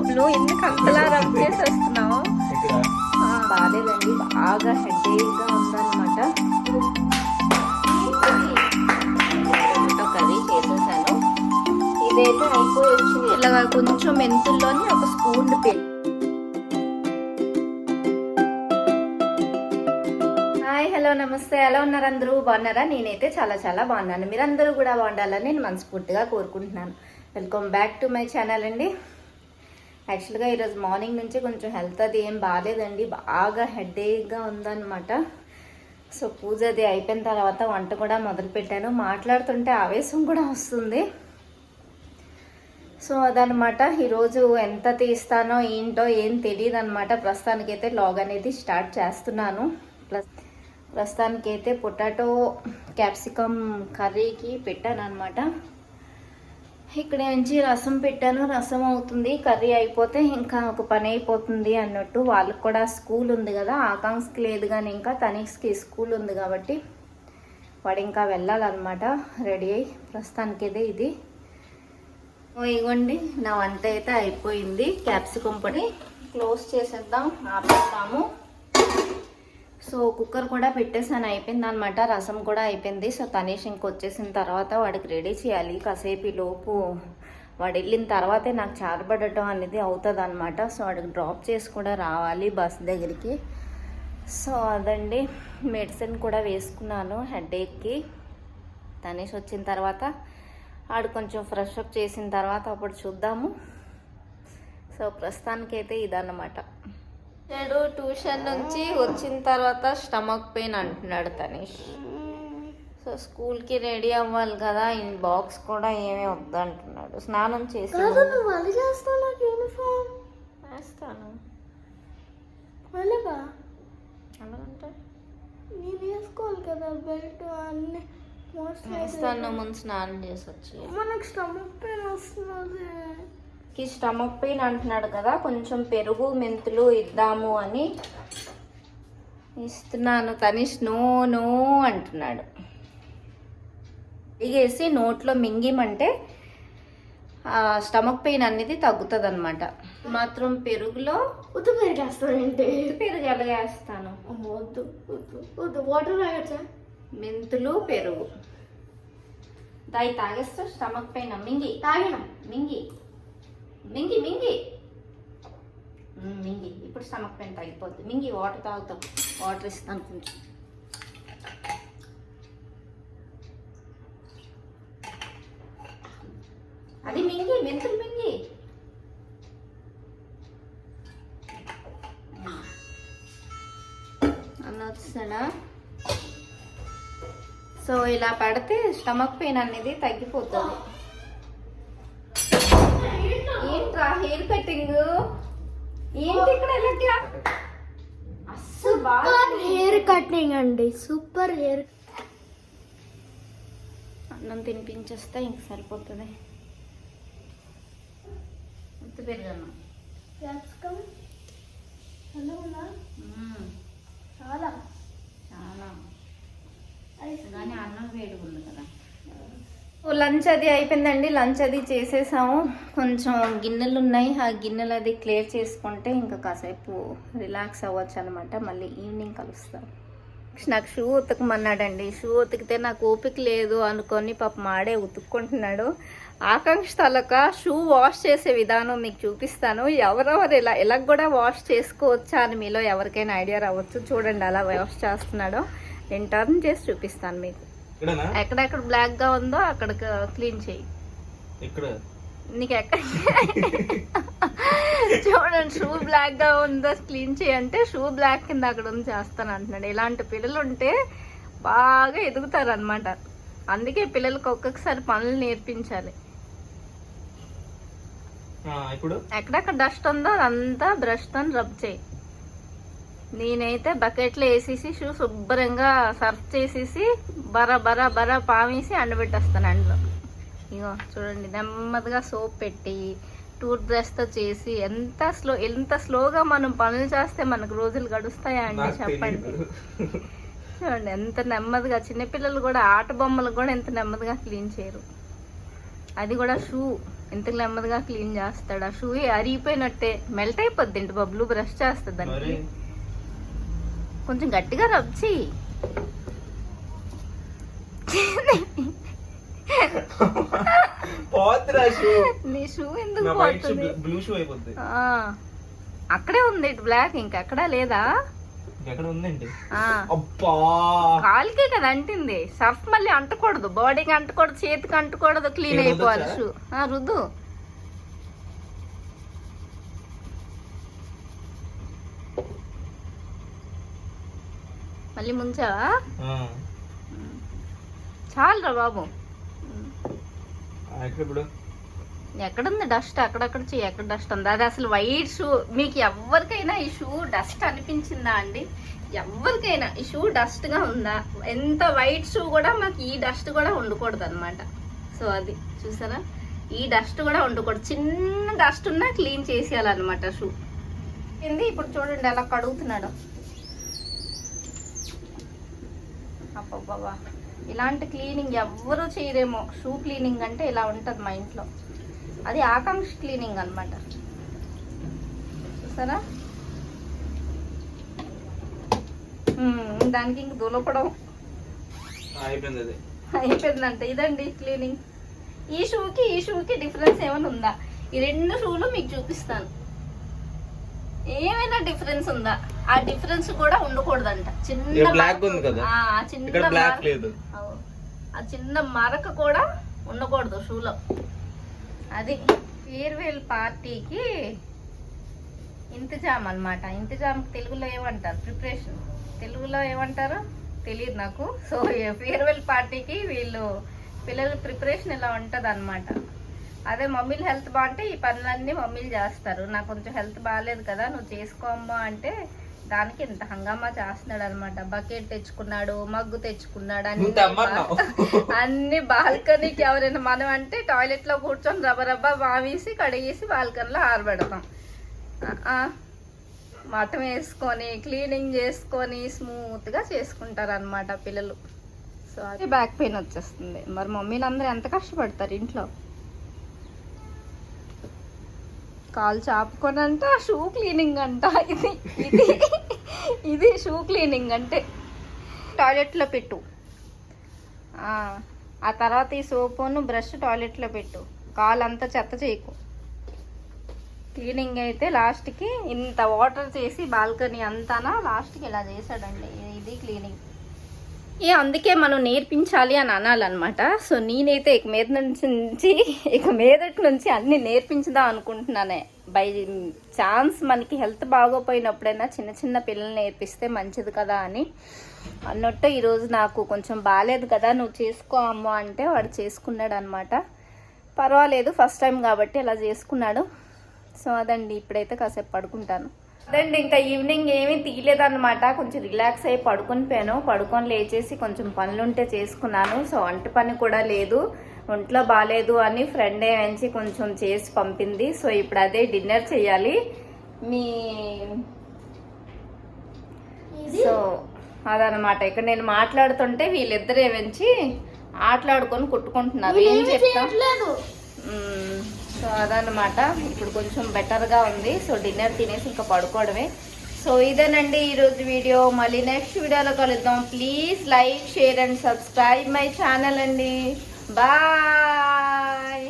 బబ్లు ఎందుకు అంతలా రబ్ చేసేస్తున్నావు బాగాలేదండి బాగా హెడేక్గా ఉందన్నమాట. కర్రీ చేసేసాను. ఇదైతే అయిపోయి వచ్చింది ఇలాగ కొంచెం మెంతుల్లోని ఒక స్పూన్ పెళ్ళి హాయ్ హలో నమస్తే. ఎలా ఉన్నారు అందరూ? బాగున్నారా? నేనైతే చాలా చాలా బాగున్నాను. మీరందరూ కూడా బాగుండాలని నేను మనస్ఫూర్తిగా కోరుకుంటున్నాను. Welcome back to my channel అండి. యాక్చువల్గా ఈరోజు మార్నింగ్ నుంచి కొంచెం హెల్త్ అది ఏం బాగాలేదండి. బాగా హెడేక్గా ఉందన్నమాట. సో పూజ అది అయిపోయిన తర్వాత వంట కూడా మొదలుపెట్టాను. మాట్లాడుతుంటే ఆవేశం కూడా వస్తుంది. సో అదనమాట ఈరోజు ఎంత తీస్తానో ఏంటో ఏం తెలియదు అనమాట ప్రస్తుతానికైతే లాగ్ అనేది స్టార్ట్ చేస్తున్నాను. ప్లస్ ప్రస్తుతానికైతే పొటాటో క్యాప్సికమ్ కర్రీకి పెట్టాను అనమాట ఇక్కడ నుంచి రసం పెట్టాను రసం అవుతుంది కర్రీ అయిపోతే ఇంకా ఒక పని అయిపోతుంది అన్నట్టు వాళ్ళకి కూడా స్కూల్ ఉంది కదా ఆకాంక్షకి లేదు కానీ ఇంకా తనీష్కి స్కూల్ ఉంది కాబట్టి వాడు ఇంకా వెళ్ళాలన్నమాట రెడీ అయ్యి ప్రస్తుతానికైతే ఇది. ఇవ్వండి నా వంట అయితే అయిపోయింది. క్యాప్సికమ్ పని క్లోజ్ చేసేద్దాం ఆపేస్తాము. సో కుక్కర్ కూడా పెట్టేసాను అయిపోయింది అనమాట రసం కూడా అయిపోయింది. సో తనీష్ ఇంకొచ్చేసిన తర్వాత వాడికి రెడీ చేయాలి. కాసేపు లోపు వాడు వెళ్ళిన తర్వాతే నాకు చారబడటం అనేది అవుతుంది అనమాట సో వాడికి డ్రాప్ చేసి కూడా రావాలి బస్ దగ్గరికి. సో అదండి మెడిసిన్ కూడా వేసుకున్నాను హెడేక్కి. తనేష్ వచ్చిన తర్వాత ఆడు కొంచెం ఫ్రెష్ అప్ చేసిన తర్వాత అప్పుడు చూద్దాము. సో ప్రస్తుతానికైతే ఇదన్నమాట. నేను ట్యూషన్ నుంచి వచ్చిన తర్వాత స్టమక్ పెయిన్ అంటున్నాడు తనీష్. సో స్కూల్కి రెడీ అవ్వాలి కదా ఇన్ బాక్స్ కూడా ఏమీ వద్దు అంటున్నాడు స్నానం చేసి వేస్తాను మళ్ళీగా అలాగంటే నేను వేసుకోవాలి కదా బెల్ట్ అన్ని. వేస్తాను ముందు స్నానం చేసి వచ్చి మనకు స్టమక్ పెయిన్ వస్తున్నది కి స్టమక్ పెయిన్ అంటున్నాడు కదా కొంచెం పెరుగు మెంతులు ఇద్దాము అని ఇస్తున్నాను తనిష్. నో నో అంటున్నాడు. ఇగేసి నోట్లో మింగిమంటే స్టమక్ పెయిన్ అనేది తగ్గుతుంది అనమాట మాత్రం పెరుగులో వద్దు పెరిగేస్తానంటే. పెరుగు ఎలాగేస్తాను వద్దు వద్దు వద్దు. వాటర్ తాగచ్చా? మెంతులు పెరుగు. దాయి తాగేస్తా స్టమక్ పెయిన్? మింగి. తాగిన? మింగి. మింగి మింగి. మింగి. ఇప్పుడు స్టమక్ పెయిన్ తగ్గిపోద్ది. మింగి వాటర్ తాగుతాం. వాటర్ ఇస్తాను కొంచెం. అది మింగి మెంతులు మింగి. అన్న సో ఇలా పడితే స్టమక్ పెయిన్ అనేది తగ్గిపోతుంది. హెయిర్ కటింగ్ ఏంటి ఇక్కడ ఇలాగా అస్సలు బాగా హెయిర్ కటింగ్ అండి సూపర్ హెయిర్ అన్నం తినిపించేస్తే ఇంక సరిపోతుంది. ఎంత పెరుగన్నం క్యాప్సికమ్. చాలా. చాలా. కానీ అన్నం వేడిగా ఉంది కదా. లంచ్ అది అయిపోయిందండి. లంచ్ అది చేసేసాము. కొంచెం గిన్నెలు ఉన్నాయి ఆ గిన్నెలు అది క్లియర్ చేసుకుంటే ఇంకా కాసేపు రిలాక్స్ అవ్వచ్చు అనమాట మళ్ళీ ఈవినింగ్ కలుస్తాం. నాకు షూ ఉతకమన్నాడండి. షూ ఉతికితే నాకు ఓపిక లేదు అనుకొని పాప మాడే ఉతుక్కుంటున్నాడు. ఆకాంక్ష తలక షూ వాష్ చేసే విధానం మీకు చూపిస్తాను. ఎవరెవరు ఇలా ఎలా కూడా వాష్ చేసుకోవచ్చా అని మీలో ఎవరికైనా ఐడియా రావచ్చు. చూడండి అలా వాష్ చేస్తున్నాడో. నేను టర్న్ చేసి చూపిస్తాను మీకు. ఎక్కడెక్కడ బ్లాక్గా ఉందో అక్కడ క్లీన్ చేయి. ఇక్కడ నీకు ఎక్కడ చూడండి షూ బ్లాక్గా ఉందో క్లీన్ చేయంటే షూ బ్లాక్ కింద అక్కడ ఉంది చేస్తాను అంటున్నాడు. ఇలాంటి పిల్లలు ఉంటే బాగా ఎదుగుతారు అనమాట అందుకే పిల్లలకు ఒక్కొక్కసారి పనులు నేర్పించాలి. ఎక్కడెక్కడ డస్ట్ ఉందో అదంతా బ్రష్తో రబ్ చేయి. నేనైతే బకెట్లో వేసేసి షూ శుభ్రంగా సర్ఫ్ చేసేసి బర బర బర పామేసి ఎండబెట్టేస్తాను ఎండలో. ఇగో చూడండి నెమ్మదిగా సోప్ పెట్టి టూత్ బ్రష్తో చేసి ఎంత స్లో ఎంత స్లోగా మనం పనులు చేస్తే మనకు రోజులు గడుస్తాయా అండి చెప్పండి. చూడండి ఎంత నెమ్మదిగా చిన్నపిల్లలు కూడా ఆట బొమ్మలు కూడా ఎంత నెమ్మదిగా క్లీన్ చేయరు. అది కూడా షూ. ఎంత నెమ్మదిగా క్లీన్ చేస్తాడు? ఆ షూ అరిగిపోయినట్టే మెల్ట్ అయిపోద్ది ఇంటి బబ్లు బ్రష్ చేస్తుంది దానికి. కొంచెం గట్టిగా రబ్ నీ షూ ఎందుకు బ్లూ షూ అయిపోద్ది. అక్కడే ఉంది బ్లాక్ ఇంకెక్కడా లేదా? ఎక్కడ ఉందండి? ఆ. అబ్బా. కాలుకే కదా అంటింది. సర్ఫ్ మళ్ళీ అంటకూడదు. బాడీకి అంటకూడదు చేతికి అంటకూడదు క్లీన్ అయిపోవాలి? షూ. రుద్దు. మళ్ళీ ముంచావా? ఆ, చాలురా బాబు. ఇప్పుడు? ఎక్కడుంది డస్ట్? అక్కడక్కడ చెయ్యి. ఎక్కడ డస్ట్ ఉంది? అది అసలు వైట్ షూ. మీకు ఎవరికైనా ఈ షూ డస్ట్ అనిపించిందా అండి? ఎవరికైనా ఈ షూ డస్ట్గా ఉందా? ఎంత వైట్ షూ కూడా మాకు ఈ డస్ట్ కూడా ఉండకూడదు అనమాట సో అది. చూసారా? ఈ డస్ట్ కూడా ఉండకూడదు. చిన్న డస్ట్ ఉన్నా క్లీన్ చేసేయాలన్నమాట షూ. ఏంది? ఇప్పుడు చూడండి ఎలా కడుగుతున్నాడు. అబ్బబ్బబ్బా ఇలాంటి క్లీనింగ్ ఎవ్వరూ చేయరేమో. షూ క్లీనింగ్ అంటే ఇలా ఉంటుంది మా ఇంట్లో. అది ఆకాంక్ష క్లీనింగ్ అన్నమాట. చూసారా? దానికి ఇంక దులపడం. అయిపోయింది అయిపోయిందంట. ఇదండి క్లీనింగ్. ఈ షూకి ఈ షూకి డిఫరెన్స్ ఏమైనా ఉందా? ఈ రెండు షూలు మీకు చూపిస్తాను. ఏమైనా డిఫరెన్స్ ఉందా? ఆ డిఫరెన్స్ కూడా ఉండకూడదంట. చిన్న మరక- ఉంది కదా? చిన్న బ్లాక్ లేదు. ఆ చిన్న మరక కూడా ఉండకూడదు షూలో. అది ఫేర్వెల్ పార్టీకి ఇంతజామ్ అన్నమాట. ఇంతజామ్ తెలుగులో ఏమంటారు? ప్రిపరేషన్ తెలుగులో ఏమంటారు? తెలియదు నాకు. సో ఫేర్వెల్ పార్టీకి వీళ్ళు పిల్లల ప్రిపరేషన్ ఇలా ఉంటుంది అనమాట అదే మమ్మీలు హెల్త్ బాగుంటే ఈ పనులన్నీ మమ్మీలు చేస్తారు. నాకు కొంచెం హెల్త్ బాగాలేదు కదా నువ్వు చేసుకోమ్మా అంటే దానికి ఇంత హంగామా చేస్తున్నాడు అనమాట బకెట్ తెచ్చుకున్నాడు మగ్గు తెచ్చుకున్నాడు అన్ని తెమ్మన్నావు. అన్ని బాల్కనీకి ఎవరైనా మనం అంటే టాయిలెట్లో కూర్చొని రబ్బ రబ్బ బావేసి కడిగేసి బాల్కనీలో ఆరబెడతాం. మటం వేసుకొని క్లీనింగ్ చేసుకొని స్మూత్గా చేసుకుంటారు అనమాట పిల్లలు. సో అది బ్యాక్ పెయిన్ వచ్చేస్తుంది. మరి మమ్మీలు అందరూ ఎంత కష్టపడతారు ఇంట్లో? కాలు చాపుకొని అంట ఆ షూ క్లీనింగ్ అంట. ఇది ఇది ఇది షూ క్లీనింగ్ అంటే. టాయిలెట్లో పెట్టు. ఆ, ఆ తర్వాత ఈ సోపును బ్రష్ టాయిలెట్లో పెట్టు. కాలు అంతా చెత్త చేయకు. క్లీనింగ్ అయితే లాస్ట్కి ఇంత వాటర్ చేసి బాల్కనీ అంతానా లాస్ట్కి ఇలా చేశాడండి. ఇది క్లీనింగ్ ఏ అందుకే మనం నేర్పించాలి అని అనాలన్నమాట. సో నేనైతే ఇక మీద నుంచి ఇక మీదటి నుంచి అన్ని నేర్పించుదాం అనుకుంటున్నానే. బై ఛాన్స్ మనకి హెల్త్ బాగోపోయినప్పుడైనా చిన్న చిన్న పిల్లల్ని నేర్పిస్తే మంచిది కదా అని. అన్నట్టు ఈరోజు నాకు కొంచెం బాగాలేదు కదా నువ్వు చేసుకో అమ్మ అంటే వాడు చేసుకున్నాడు అనమాట పర్వాలేదు ఫస్ట్ టైం కాబట్టి అలా చేసుకున్నాడు. సో అదండి ఇప్పుడైతే కాసేపు పడుకుంటాను. అదండి ఇంకా ఈవినింగ్ ఏమీ తీయలేదన్నమాట. కొంచెం రిలాక్స్ అయ్యి పడుకొని పోయాను. పడుకొని లేచేసి కొంచెం పనులుంటే చేసుకున్నాను. సో వంట పని కూడా లేదు. ఒంట్లో బాగాలేదు అని ఫ్రెండ్ ఏమించి కొంచెం చేసి పంపింది. సో ఇప్పుడు అదే డిన్నర్ చేయాలి. మీ సో అదనమాట ఇక్కడ నేను మాట్లాడుతుంటే వీళ్ళిద్దరు ఏమించి ఆటలాడుకొని కొట్టుకుంటున్నారు. ఏం నేనేమీ చెప్తాం? చేయట్లేదు. మ్మ్. సో అదనమాట ఇప్పుడు కొంచెం బెటర్గా ఉంది. సో డిన్నర్ తినేసి ఇంకా పడుకోవడమే. సో ఇదేనండి ఈరోజు వీడియో. మళ్ళీ నెక్స్ట్ వీడియోలో కలుద్దాం. Please like share and subscribe my channel అండి. బాయ్.